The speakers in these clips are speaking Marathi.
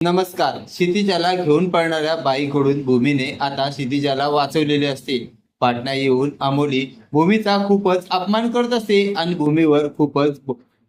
नमस्कार. क्षितिजाला घेऊन पळणाऱ्या बाईकडून भूमीने आता क्षितिजाला वाचवलेले असते पाटणा येऊन अमोली भूमीचा खूपच अपमान करत असते आणि भूमीवर खूपच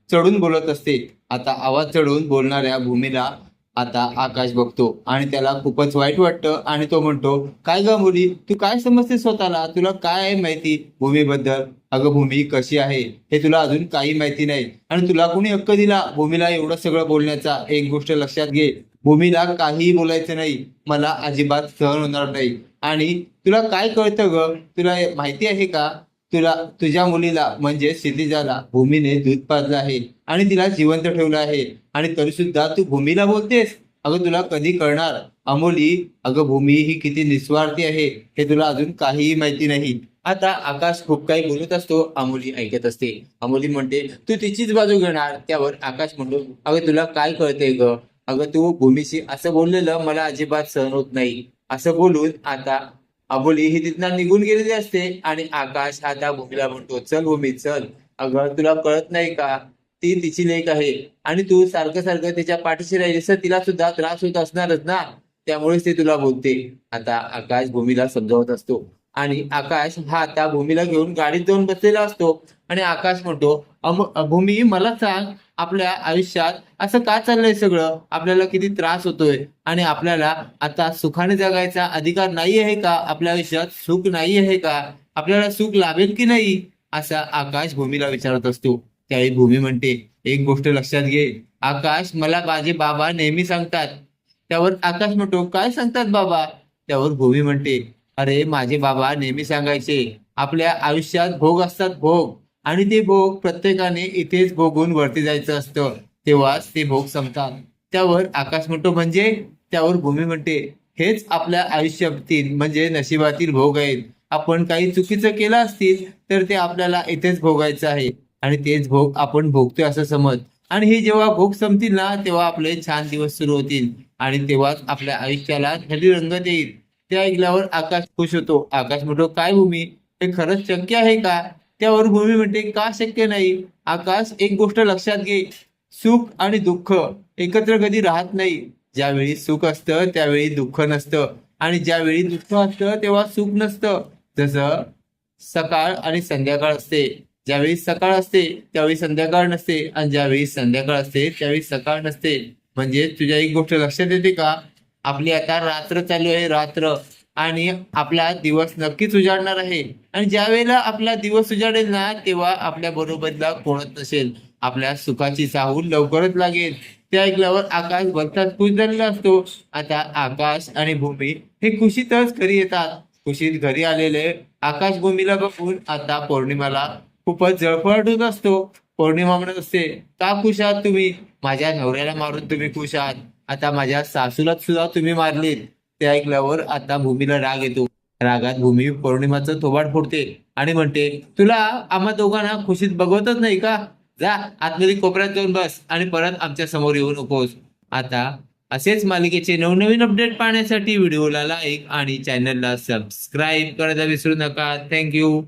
चढून बोलत असते. आता आवाज चढून बोलणाऱ्या भूमीला आता आकाश बघतो आणि त्याला खूपच वाईट वाटतं आणि तो म्हणतो काय ग मुली तू काय समजते स्वतःला? तुला काय आहे माहिती भूमीबद्दल? अगं भूमी कशी आहे? हे तुला अजून काही माहिती नाही आणि तुला कुणी हक्क दिला? भूमीला एवढं सगळं बोलण्याचा एक गोष्ट लक्षात घे. भूमीला काहीही बोलायचं नाही. मला अजिबात सहन होणार नाही. आणि तुला काय कळतं ग? तुला माहिती आहे का? तुला तुझ्या मुलीला म्हणजे क्षितिजाला भूमीने दूध पाजलं आहे. आणि तिला जिवंत ठेवलं आहे. आणि तरी सुद्धा तू भूमीला बोलतेस? अगं तुला कधी कळणार? अमोली अगं भूमी ही किती निस्वार्थी आहे हे तुला अजून काहीही माहिती नाही. आता आकाश खूप काही बोलत असतो अमोली ऐकत असते. अमोली म्हणते तू तिचीच बाजू घेणार. त्यावर आकाश म्हणतो अगं तुला काय कळतंय ग? अगं तू भूमीशी असं बोललेलं मला अजिबात सहन होत नाही. असं बोलून आता अबोली ही तिथनं निघून गेलेली असते आणि आकाश आता भूमीला म्हणतो चल भूमी चल. अगं तुला कळत नाही का? ती तिची लेख आहे आणि तू सारखं सारखं तिच्या पाठीशी राहिलीस तर तिला सुद्धा त्रास होत असणारच ना? त्यामुळेच ती तुला बोलते. आता आकाश भूमीला समजावत असतो आणि आकाश हा आता भूमीला घेऊन गाडीत जाऊन बसलेला असतो आणि आकाश म्हणतो भूमी मला सांग आपल्या आयुष्यात असं का चाललंय सगळं? आपल्याला किती त्रास होतोय? आणि आपल्याला आता सुखाने जगायचा अधिकार नाही आहे का? आपल्या आयुष्यात सुख नाही आहे का? आपल्याला सुख लाभेल की नाही? असा आकाश भूमीला विचारत असतो. त्यावेळी भूमी म्हणते एक गोष्ट लक्षात घे. आकाश मला माझे बाबा नेहमी सांगतात. त्यावर आकाश म्हणतो काय सांगतात बाबा? त्यावर भूमी म्हणते अरे माझे बाबा नेहमी सांगायचे. आपल्या आयुष्यात भोग असतात भोग. आणि ते भोग प्रत्येकाने इथेच भोगून वरती जायचं असतं. तेव्हाच ते भोग संपतात. त्यावर आकाश म्हणतो म्हणजे त्यावर भूमी म्हणते. हेच आपल्या आयुष्यातील म्हणजे नशिबातील भोग आहेत. आपण काही चुकीचं केलं असतील तर ते आपल्याला इथेच भोगायचं आहे. आणि तेच भोग आपण भोगतोय असं समज. आणि हे जेव्हा भोग संपतील ना तेव्हा आपले छान दिवस सुरू होतील. आणि तेव्हाच आपल्या आयुष्याला खरी रंगत येईल ते ऐकल्यावर आकाश खुश होतो. आकाश म्हणतो काय भूमी? हे खरंच शक्य आहे का? त्यावर भूमी म्हणते का शक्य नाही? आकाश एक गोष्ट लक्षात घे. सुख आणि दुःख एकत्र कधी राहत नाही. ज्यावेळी सुख असतं त्यावेळी दुःख नसतं. आणि ज्यावेळी दुःख असतं तेव्हा सुख नसतं. जसं सकाळ आणि संध्याकाळ असते. ज्यावेळी सकाळ असते त्यावेळी संध्याकाळ नसते. आणि ज्यावेळी संध्याकाळ असते त्यावेळी सकाळ नसते. म्हणजे तुझ्या एक गोष्ट लक्षात येते का? आपली आता रात्र चालू आहे रात्र. आणि आपला दिवस नक्कीच उजाडणार आहे. आणि ज्या वेळेला आपला दिवस उजाडेल ना तेव्हा आपल्या बरोबरला कोणत नसेल. आपल्या सुखाची चाहूल लवकरच लागेल. ते ऐकल्यावर आकाश भलताच खुश झालेला असतो. आता आकाश आणि भूमी हे खुशीतच घरी येतात. खुशीत घरी आलेले आकाश भूमीला बघून आता पौर्णिमाला खूपच जळफळट होत असतो. पौर्णिमा म्हणत असते का खुश आहात तुम्ही? माझ्या नवऱ्याला मारून तुम्ही खुश आहात. आता माझ्या सासूला सुद्धा तुम्ही मारलीत. ते ऐकल्यावर आता भूमीला राग येतो. रागात भूमी पौर्णिमाचं थोबाड फोडते आणि म्हणते तुला आम्हा दोघांना खुशीत बघवतच नाही का? जा आतमध्ये कोपऱ्यात जाऊन बस आणि परत आमच्यासमोर येऊ नकोस आता असेच मालिकेचे नवनवीन अपडेट पाहण्यासाठी व्हिडिओला लाईक आणि चॅनलला सबस्क्राईब करायला विसरू नका. थँक्यू